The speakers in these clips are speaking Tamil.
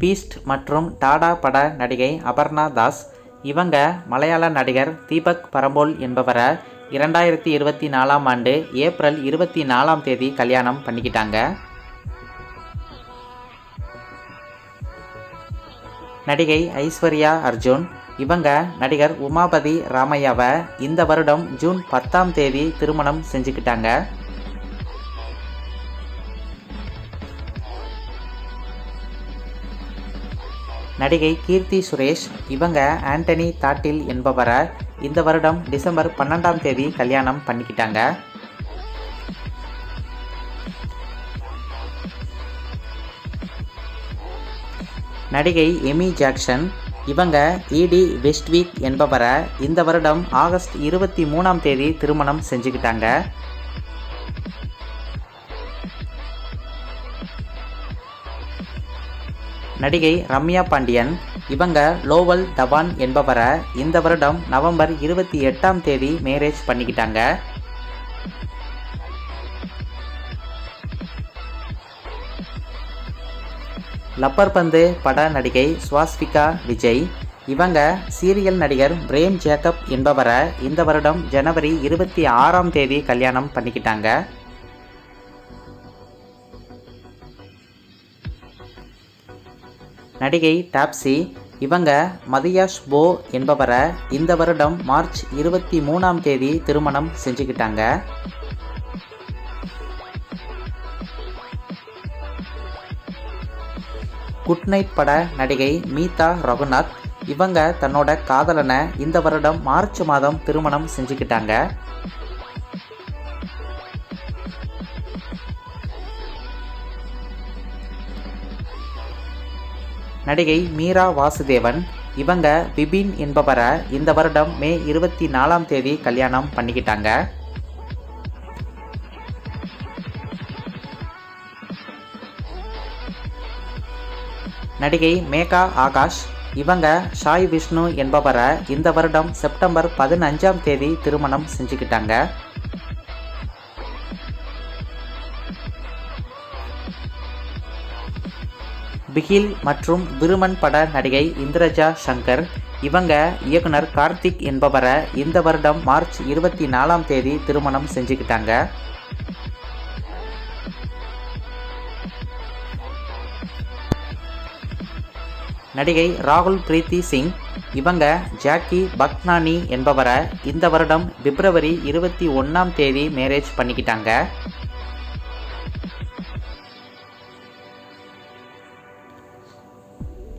பீஸ்ட் மற்றும் டாடா பட நடிகை அபர்ணா தாஸ் இவங்க மலையாள நடிகர் தீபக் பரம்போல் என்பவரை இரண்டாயிரத்தி இருபத்தி நாலாம் ஆண்டு ஏப்ரல் இருபத்தி நாலாம் தேதி கல்யாணம் பண்ணிக்கிட்டாங்க. நடிகை ஐஸ்வர்யா அர்ஜுன் இவங்க நடிகர் உமாபதி ராமையாவை இந்த வருடம் ஜூன் பத்தாம் தேதி திருமணம் செஞ்சுக்கிட்டாங்க. நடிகை கீர்த்தி சுரேஷ் இவங்க ஆண்டனி தாட்டில் என்பவரை இந்த வருடம் டிசம்பர் பன்னெண்டாம் தேதி கல்யாணம் பண்ணிக்கிட்டாங்க. நடிகை எமி ஜாக்சன் இவங்க இடி வெஸ்ட்வீக் என்பவரை இந்த வருடம் ஆகஸ்ட் இருபத்தி மூணாம் தேதி திருமணம் செஞ்சுக்கிட்டாங்க. நடிகை ரம்யா பாண்டியன் இவங்க லோவல் தவான் என்பவரை இந்த வருடம் நவம்பர் இருபத்தி எட்டாம் தேதி மேரேஜ் பண்ணிக்கிட்டாங்க. லப்பர் பந்து பட நடிகை ஸ்வாஸ்விகா விஜய் இவங்க சீரியல் நடிகர் பிரேம் ஜேக்கப் என்பவரை இந்த வருடம் ஜனவரி இருபத்தி ஆறாம் தேதி கல்யாணம் பண்ணிக்கிட்டாங்க. நடிகை டாப்ஸி இவங்க மதியாஷ் போ என்பவரை இந்த வருடம் மார்ச் இருபத்தி மூணாம் தேதி திருமணம் செஞ்சுக்கிட்டாங்க. குட் நைட் பட நடிகை மீதா ரகுநாத் இவங்க தன்னோட காதலனை இந்த வருடம் மார்ச் மாதம் திருமணம் செஞ்சுக்கிட்டாங்க. நடிகை மீரா வாசுதேவன் இவங்க பிபின் என்பவரை இந்த வருடம் மே இருபத்தி நாலாம் தேதி கல்யாணம் பண்ணிக்கிட்டாங்க. நடிகை மேகா ஆகாஷ் இவங்க ஷாய் விஷ்ணு என்பவரை இந்த வருடம் செப்டம்பர் பதினஞ்சாம் தேதி திருமணம் செஞ்சுக்கிட்டாங்க. பிகில் மற்றும் விருமன் பட நடிகை இந்திரஜா சங்கர். இவங்க இயக்குனர் கார்த்திக் என்பவரை இந்த வருடம் மார்ச் இருபத்தி நாலாம் தேதி திருமணம் செஞ்சுக்கிட்டாங்க. நடிகை ராகுல் பிரீத்தி சிங் இவங்க ஜாக்கி பக்னானி என்பவரை இந்த வருடம் பிப்ரவரி இருபத்தி ஒன்றாம் தேதி மேரேஜ் பண்ணிக்கிட்டாங்க.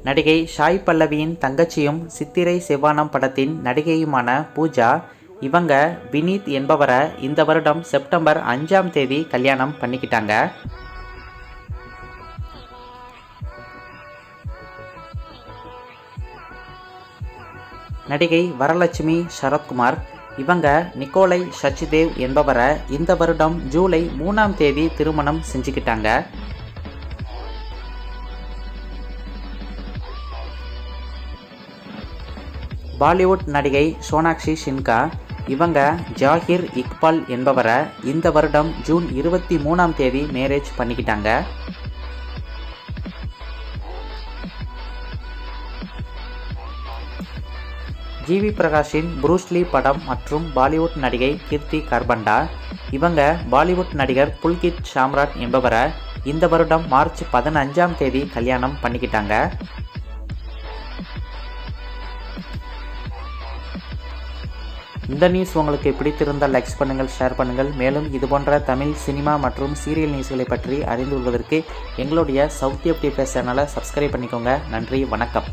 நடிகை ஷாய் பல்லவியின் தங்கச்சியும் சித்திரை செவ்வானம் படத்தின் நடிகையுமான பூஜா இவங்க வினீத் என்பவரை இந்த வருடம் செப்டம்பர் அஞ்சாம் தேதி கல்யாணம் பண்ணிக்கிட்டாங்க. நடிகை வரலட்சுமி சரத்குமார் இவங்க நிக்கோலை சச்சிதேவ் என்பவரை இந்த வருடம் ஜூலை மூணாம் தேதி திருமணம் செஞ்சுக்கிட்டாங்க. பாலிவுட் நடிகை சோனாக்ஷி ஷின்கா இவங்க ஜாகிர் இக்பால் என்பவரை இந்த வருடம் ஜூன் இருபத்தி மூணாம் தேதி மேரேஜ் பண்ணிக்கிட்டாங்க. ஜிவி பிரகாஷின் புரூஸ்லி படம் மற்றும் பாலிவுட் நடிகை கீர்த்தி கர்பண்டா இவங்க பாலிவுட் நடிகர் புல்கித் சாம்ராட் என்பவரை இந்த வருடம் மார்ச் பதினஞ்சாம் தேதி கல்யாணம் பண்ணிக்கிட்டாங்க. இந்த நியூஸ் உங்களுக்கு பிடித்திருந்தால் லைக்ஸ் பண்ணுங்கள் ஷேர் பண்ணுங்கள். மேலும் இதுபோன்ற தமிழ் சினிமா மற்றும் சீரியல் நியூஸ்களை பற்றி அறிந்து கொள்வதற்கு எங்களுடைய சவுத் அப்டி சேனலை சப்ஸ்கிரைப் பண்ணிக்கோங்க. நன்றி வணக்கம்.